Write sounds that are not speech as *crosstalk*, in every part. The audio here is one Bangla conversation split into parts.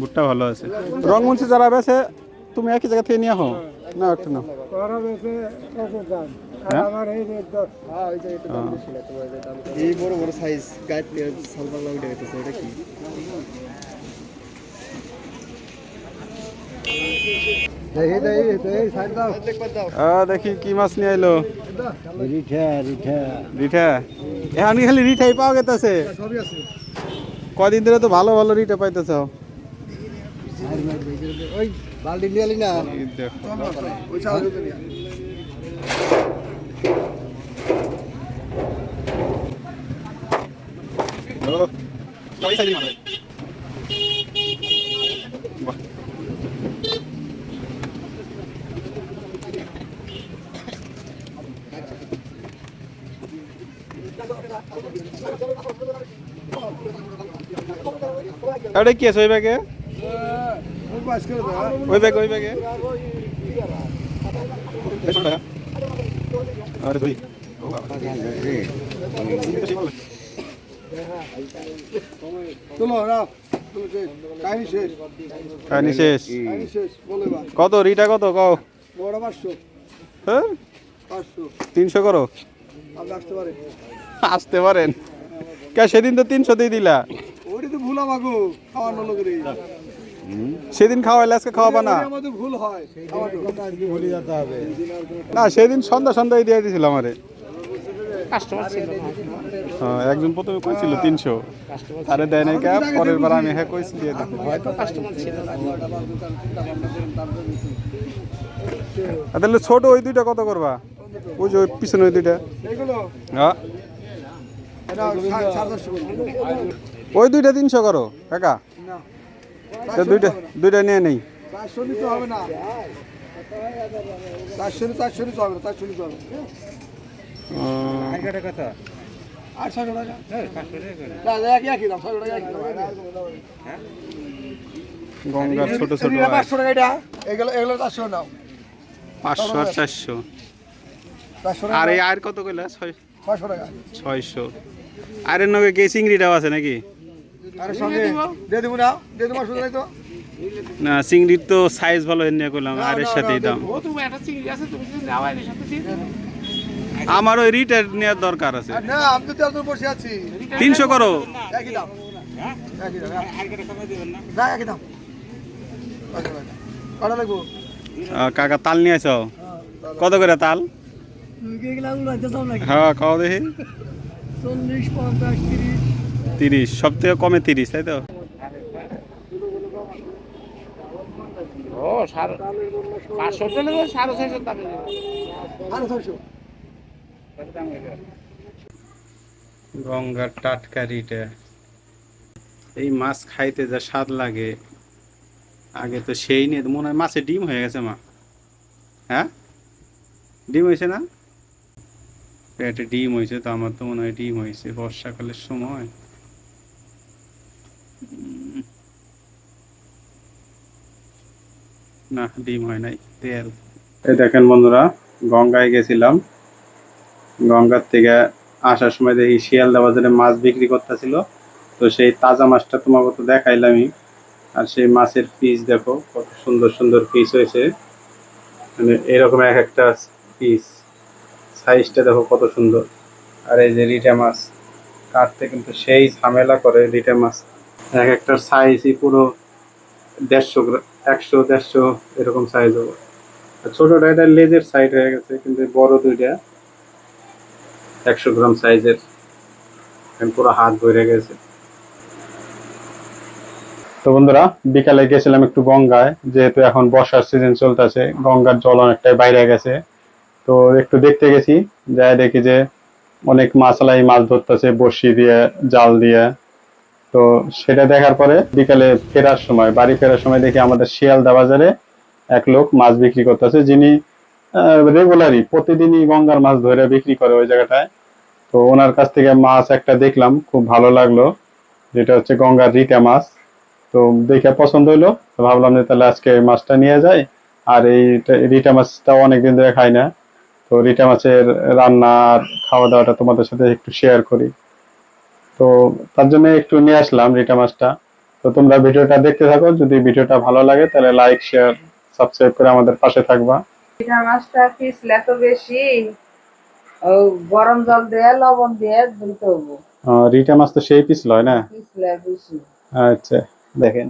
ভুট্টা ভালো আছে। রংমুন্সি যারা বেছে তুমি একই জায়গা থেকে নিয়ে আহো। না একটু না হ্যাঁ? এই বড় বড় সাইজ গাইড সালবার লাগা এটা কি? দেখি কি মাছ নিয়ে আইলো। রিঠা রিঠা। রিঠা? এখন খালি রিঠাই পাওয়া গেতেছে। সবই কদিন ধরে তো ভালো ভালো রিঠা পাইতেছ। ওই বালতি নিয়ে আলি না ওই চাল এটা কি আছে ওই ব্যাগে? ওই ব্যাগ ওই ব্যাগে। আরে দুই কত? রিটা কত? কও। পাঁচশো। হ্যাঁ? পাঁচশো। তিনশো করো। আসতে পারেন আসতে পারেন। কে সেদিন তো তিনশো দিয়ে দিলা সেদিন খাওয়াইলে আজকে খাওয়াবা না? আমাদের ভুল হয়। আজকে ভুলে যেতে হবে। না সেদিন সন্ধ্যা সন্ধ্যায় দিয়ে দিয়েছিল আমারে। হ্যাঁ একজন প্রথমে কইছিল তিনশো। আরে দেয় নাই কা পরের বার আমি হ্যাঁ কইছি দিয়ে আর তাহলে ছোট ওই দুইটা কত করবা? ওই যে ওই পিছনে ওই দুইটা। হ্যাঁ। ওই দুইটা তিনশো করো কাকা দুইটা দুইটা নিয়ে নেই। হবে না। গঙ্গার ছোট ছোট পাঁচশো টাকা এটা। এগুলো এগুলো চারশো নাও। পাঁচশো আর চারশো আর এই আর কত কইলা? ছয় ছয়শো টাকা। ছয়শো। আর এর নগে কে চিংড়িটাও আছে নাকি? আরে সঙ্গে দিয়ে দেবো না দিয়ে দেবো শুধু তো। না চিংড়ির তো সাইজ ভালো এর নিয়ে করলাম আর এর সাথেই দাম। আমার ওই রিটার নেওয়ার দরকার আছে। তিনশো করো। কাকা তাল নিয়ে আস কত করে তাল? হ্যাঁ *laughs* কও দেখি। চল্লিশ পঞ্চাশ তিরিশ। তিরিশ সব থেকে কমে তিরিশ তাই তো? ও সাড়ে পাঁচশো সাড়ে ছয়শো দামে আরও ছয়শো। গঙ্গার টাটকা রিটা এই মাছ খাইতে যা স্বাদ লাগে আগে তো সেই নিয়ে মনে হয় মাছে ডিম হয়ে গেছে মা। হ্যাঁ? ডিম হয়েছে না? পেটে ডিম হয়েছে, তো আমার তো মনে হয় ডিম হয়েছে, বর্ষাকালের সময়। না, ডিম হয় নাই, তেল। এই দেখেন বন্ধুরা, গঙ্গায় গেছিলাম। গঙ্গার থেকে আসার সময় দেখি শিয়ালদা বাজারে মাছ বিক্রি করতেছিল। তো সেই তাজা মাছটা তোমাকে তো দেখাইলামই। আর সেই মাছের পিস দেখো, কত সুন্দর সুন্দর পিস হয়েছে। মানে এরকম এক একটা পিস সাইজটা দেখো কত সুন্দর। আর এই যে রিটা মাছ, কাটতে কিন্তু সেই ঝামেলা করে রিটা মাছ। এক একটার সাইজই পুরো দেড়শো একশো, দেড়শো এরকম সাইজ হবে। আর ছোটটা এটা লেজের সাইড হয়ে গেছে, কিন্তু বড় দুইটা একশো গ্রাম সাইজের। পুরো হাত ভরে গেছে। তো বন্ধুরা, বিকালে গেছিলাম একটু গঙ্গায়, যেহেতু এখন বর্ষার সিজন চলতেছে, গঙ্গার জল অনেকটাই বাইরে গেছে। তো একটু দেখতে গেছি, যাই দেখি যে অনেক মাছলাই মাছ ধরতেছে, বড়শি দিয়ে, জাল দিয়ে। তো সেটা দেখার পরে বিকালে ফেরার সময়, বাড়ি ফেরার সময় দেখি আমাদের শিয়ালদা বাজারে এক লোক মাছ বিক্রি করতেছে, যিনি রেগুলারই প্রতিদিনই গঙ্গার মাছ ধরে বিক্রি করে ওই জায়গাটায়। তো ওনার কাছ থেকে মাছ একটা দেখলাম, খুব ভালো লাগল, যেটা হচ্ছে গঙ্গার রিটা মাছ। তো দেখে পছন্দ হইল ভাবলাম যে তাহলে আজকে মাছটা নিয়ে যাই, আর এই রিটা মাছটাও অনেকদিন ধরে খাই না। তো রিটা মাছের রান্না খাওয়া দাওয়াটা তোমাদের সাথে একটু শেয়ার করি। তো তার জন্য একটু নিয়ে আসলাম রিটা মাছটা। তো তোমরা ভিডিওটা দেখতে থাকো যদি ভিডিওটা ভালো লাগে তাহলে লাইক শেয়ার সাবস্ক্রাইব করে আমাদের পাশে থাকবা। পিঠা মাছটা পিছলে তো বেশি ও গরম জল দিয়ে লবণ দিয়ে ধুতে হব রিটা মাছ তো সেই পিস লয় না? পিছলে বেশি। আচ্ছা দেখেন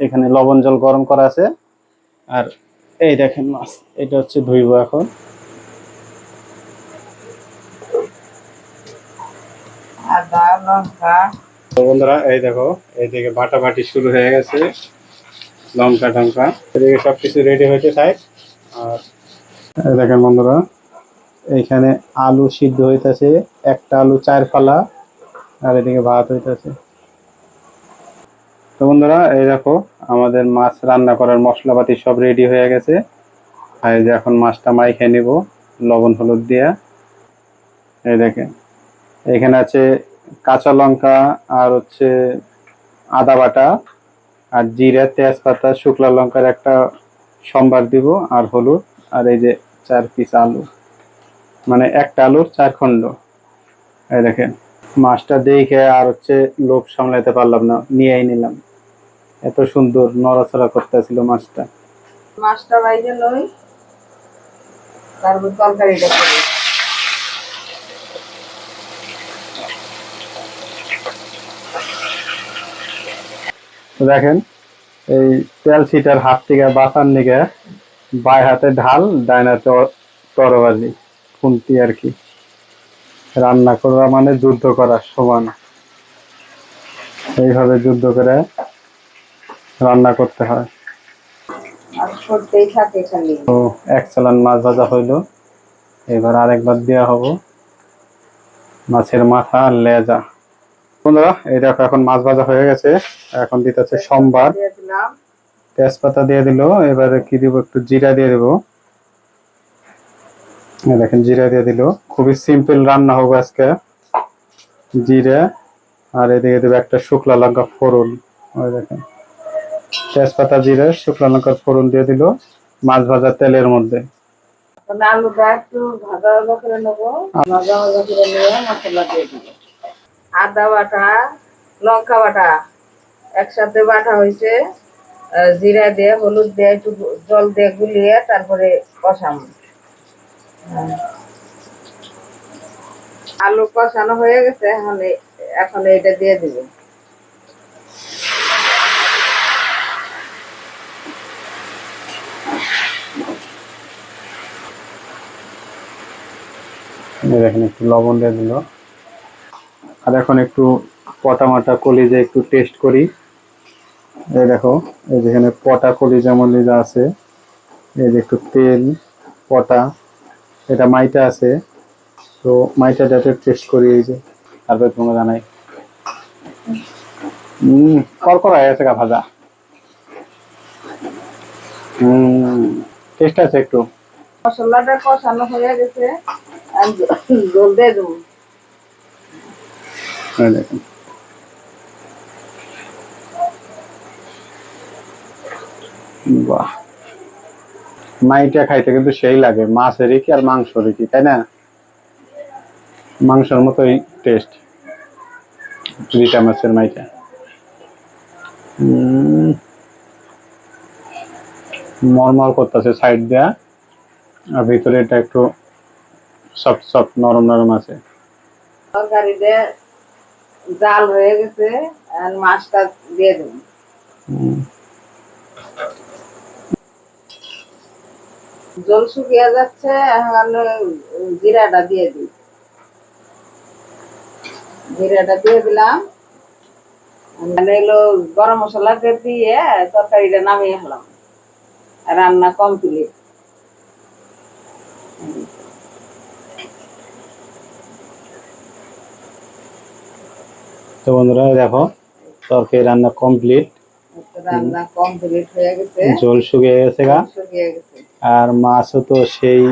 এখানে লবণ জল গরম করা আছে। আর এই দেখেন মাছ এটা হচ্ছে ধুইব এখন আদা লঙ্কা। বন্ধুরা, এই দেখো এইদিকে বাটাবাটি শুরু হয়ে গেছে। লঙ্কা টঙ্কা। এদিকে সব কিছু রেডি হয়েছে সাইড আর দেখেন বন্ধুরা, এইখানে আলু সিদ্ধ হইতাছে, একটা আলু চার ফালা আর এদিকে ভাত হইতাছে। তো বন্ধুরা, এই দেখো, আমাদের মাছ রান্না করার মশলাপাতি সব রেডি হয়ে গেছে। আর এই যে এখন মাছটা মাইখে নিব, লবণ হলুদ দিয়া। এই দেখেন, এখানে আছে কাঁচা লঙ্কা আর হচ্ছে আদা বাটা আর জিরা, তেজপাতা শুকলা লঙ্কার একটা সম্বার দিব আর হলুদ আর এই যে চার পিস আলু। মানে একটা আলুর চার খণ্ড। এই দেখেন, মাছটা দেখে আর হচ্ছে লোভ সামলাতে পারলাম না, নিয়েই নিলাম। এত সুন্দর নড়াচড়া করতেছিল মাছটা। মাছটা বাইরে লই, তারপর তরকারিটা দেখেন এই তেল ছিটার হাত থেকে বাঁচার নিকে বাই হাতে ঢাল ডাইনা তরবারি খুন্তি আর কি। রান্না করা মানে যুদ্ধ করার সমান। এইভাবে যুদ্ধ করে রান্না করতে হয়। তো এক চালান মাছ ভাজা হইল। এবার আরেকবার দেওয়া হব। মাছের মাথা আর লেজা। বন্ধুরা এই দেখো এখন মাছ ভাজা হয়ে গেছে। এখন দিতেছে সোমবার। দিয়ে তেজপাতা দিয়ে দিল এবারে কি দিব একটু জিরা দিয়ে দিব। দেখেন জিরা দিয়ে দিল। খুবই সিম্পল রান্না হবে আজকে। জিরা আর এদিকে দেবে একটা শুকলা লঙ্কা ফোড়ন। ওই দেখেন তেজপাতা জিরা শুকলা লঙ্কার ফোড়ন দিয়ে দিল মাছ ভাজা তেলের মধ্যে। তাহলে আলুটা একটু ভাজা ভাজা করে নেব। ভাজা ভাজা করে নিয়ে মশলা দিয়ে দিব। আদা বাটা, লঙ্কা বাটা একসাথে বাটা হয়েছে। জিরা দিয়ে, হলুদ দিয়ে, একটু জল দিয়ে গুলিয়ে তারপরে কষাম হ্যাঁ। আলু কষানো হয়ে গেছে, এখন এখন এটা দিয়ে দিব। দেখেন, একটু লবণ দিয়ে দিল। আর এখন একটু পটা মাটা কলিজা একটু টেস্ট করি। এই দেখো, এই যেখানে পটা কলিজা মলিজা আছে, এই যে একটু তেল, পটা, এটা মাইটা আছে। তো মাইটা যাতে টেস্ট করি, এই যে, তারপরে তোমরা জানাই। হম হয়ে গা ভাজা। টেস্ট আছে একটু। মশলাটা কষানো হয়ে গেছে জল দিয়ে দেবো। দেখেন। বাহ। মাইটা খাইতে কিন্তু সেই লাগে, মাছেরই কি আর মাংসরই কি, তাই না? মাংসের মতোই টেস্ট রিটা মাছের মাইটা। মরমর করতেছে সাইড দেয়া, আর ভিতরে এটা একটু সফট সফট নরম নরম আছে। তরকারিতে জাল হয়ে গেছে আর মাছটা দিয়ে দেবো। জল শুকিয়ে যাচ্ছে এখন জিরাটা দিয়ে দিই। জিরাটা দিয়ে দিলাম। এলো গরম মশলাটা দিয়ে তরকারিটা নামিয়ে হলাম রান্না কমপ্লিট তো বন্ধুরা দেখো তরকারি রান্না কমপ্লিট রান্না কমপ্লিট হয়ে গেছে। জল শুকিয়ে গেছে গা। শুকিয়ে গেছে। আর মাছও তো সেই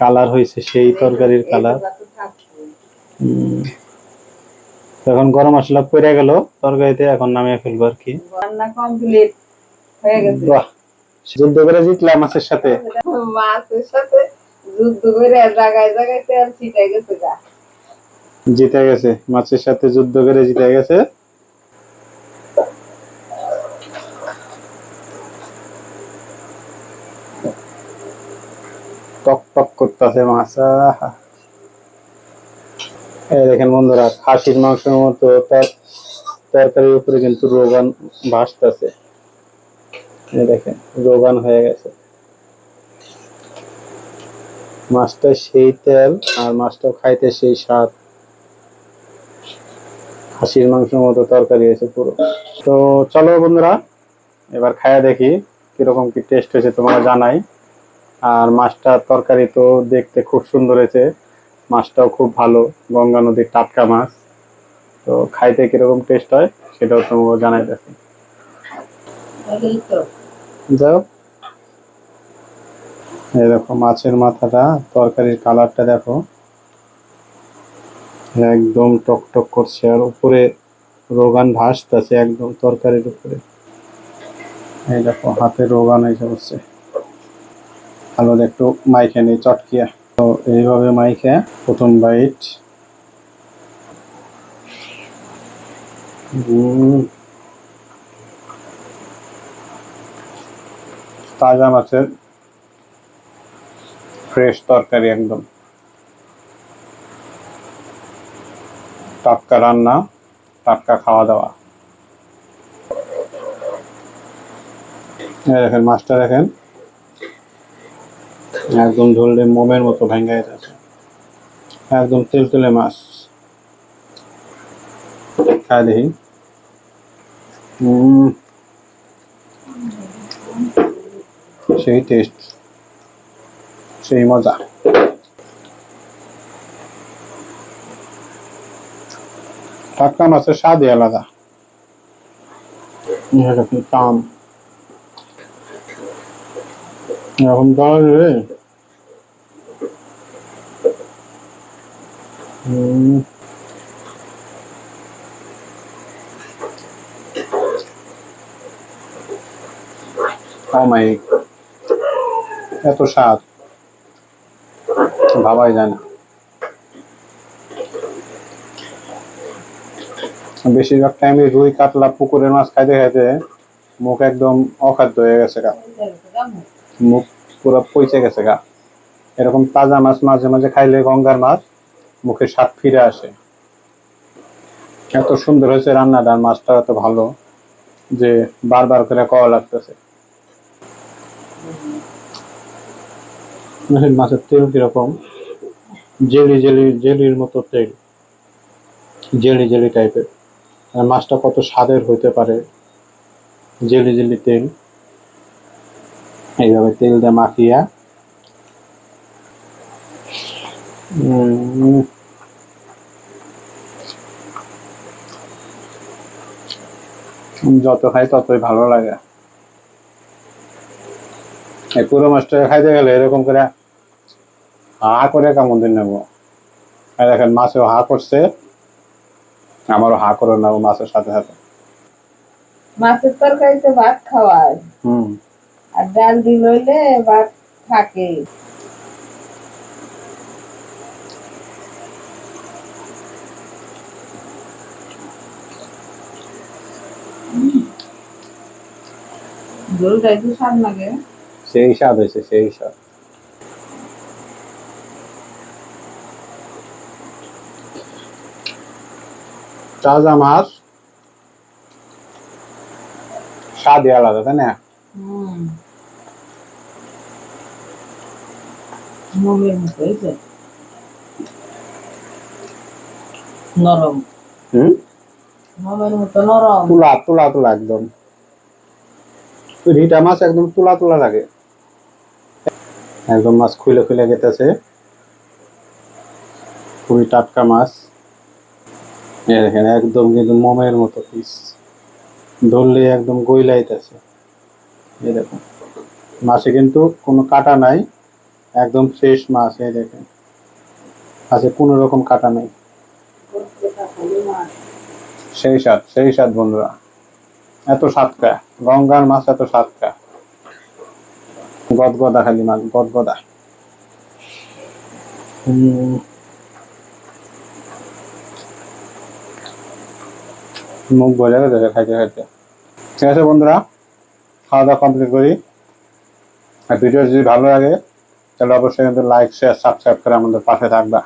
কালার হয়েছে সেই তরকারির কালার। এখন গরম মশলা পড়ে গেল তরকারিতে এখন নামিয়ে ফেলব আর কি। রান্না কমপ্লিট হয়ে গেছে। বাহ যুদ্ধ করে জিতলাম মাছের সাথে। মাছের সাথে যুদ্ধ করে জায়গায় জায়গায় তেল ছিটে গেছে গা। জিতে গেছে। মাছের সাথে যুদ্ধ করে জিতে গেছে। টক টক করতেছে মাছ এই দেখেন বন্ধুরা, খাসির মাংসের মতো তার তরকারির উপরে কিন্তু রোগান ভাসতেছে। এই দেখেন, রোগান হয়ে গেছে। মাছটা সেই তেল আর মাছটাও খাইতে সেই স্বাদ। খাসির মাংসের মতো তরকারি হয়েছে পুরো। তো চলো বন্ধুরা, এবার খায়া দেখি কীরকম কি টেস্ট হয়েছে তোমরা জানাই। আর মাছটার তরকারি তো দেখতে খুব সুন্দর হয়েছে। মাছটাও খুব ভালো, গঙ্গা নদীর টাটকা মাছ। তো খাইতে কীরকম টেস্ট হয় সেটাও তোমাকে এই তো যাও। দেখো, মাছের মাথাটা, তরকারির কালারটা দেখো। একদম টক টক করছে আর উপরে রোগান ভাসতেছে একদম তরকারির উপরে। এই দেখো, হাতে রোগান এসে বসছে ভালো একটু মাইখে নেই, চটকিয়া। তো এইভাবে মাইখে প্রথম বাইট। তাজা মাছের ফ্রেশ তরকারি একদম। টাটকা রান্না, টাটকা খাওয়া দাওয়া। দেখেন, মাছটা দেখেন। একদম ধরলে মোমের মতো ভেঙে যাচ্ছে একদম তেলতেলে মাছ। খাই দেখি। সেই টেস্ট সেই মজা। টাটকা মাছের স্বাদই আলাদা। টান? এখন দাঁড়ায় রে। এত স্বাদ। ভাবাই যায় না। বেশিরভাগ টাইমে রুই কাতলা পুকুরের মাছ খাইতে খাইতে মুখ একদম অখাদ্য হয়ে গেছে গা। মুখ পুরো পচে গেছে গা। এরকম তাজা মাছ মাঝে মাঝে খাইলে গঙ্গার মাছ মুখে স্বাদ ফিরে আসে। এত সুন্দর হয়েছে রান্নাটা মাছটা, এত ভালো যে বারবার করে কওয়া লাগতেছে। মাছের তেল কীরকম? জেলি জেলি, জেলির মতো তেল। জেলি জেলি টাইপের মাছটা কত স্বাদের হইতে পারে। জেলি জেলি তেল। এইভাবে তেল দিয়ে মাখিয়া। যত খাই ততই ভালো লাগে। এই পুরো মাছটা খাইতে গেলে এরকম করে হা করে কেমন দিন নেব? দেখেন মাছেও হা করছে। আমারও হা করে নেব মাছের সাথে সাথে। মাছের তরকারিতে ভাত খাওয়ায় হুম। আর ডাল ডিল হইলে ভাত থাকে। ঝোলটা একটু স্বাদ লাগে। সেই স্বাদ হয়েছে সেই স্বাদ। তাজা মাছ স্বাদই আলাদা তাই না? নরম। হুম? তুলা তুলা তুলা একদম। রিটা মাছ একদম তুলা তুলা লাগে। একদম মাছ খুলে খুলে গেতেছে। খুবই টাটকা মাছ। দেখেন একদম কিন্তু মোমের মতো পিস ধরলে একদম গইলাইতেছে। এই দেখুন মাছে কিন্তু কোনো কাটা নাই। একদম ফ্রেশ মাছ এই দেখেন। মাছে কোনো রকম কাটা নাই। সেই স্বাদ সেই স্বাদ বন্ধুরা। এত সাতকা গঙ্গার মাছ এত সাতকা গদগদা খালি মাছ গদগদা। উম, মুখ বোঝা গেছে খাইতে খাইতে। ঠিক আছে বন্ধুরা, খাওয়া দাওয়া কমপ্লিট করি। আর ভিডিও যদি ভালো লাগে, তাহলে অবশ্যই কিন্তু লাইক শেয়ার সাবস্ক্রাইব করে আমাদের পাশে থাকবা।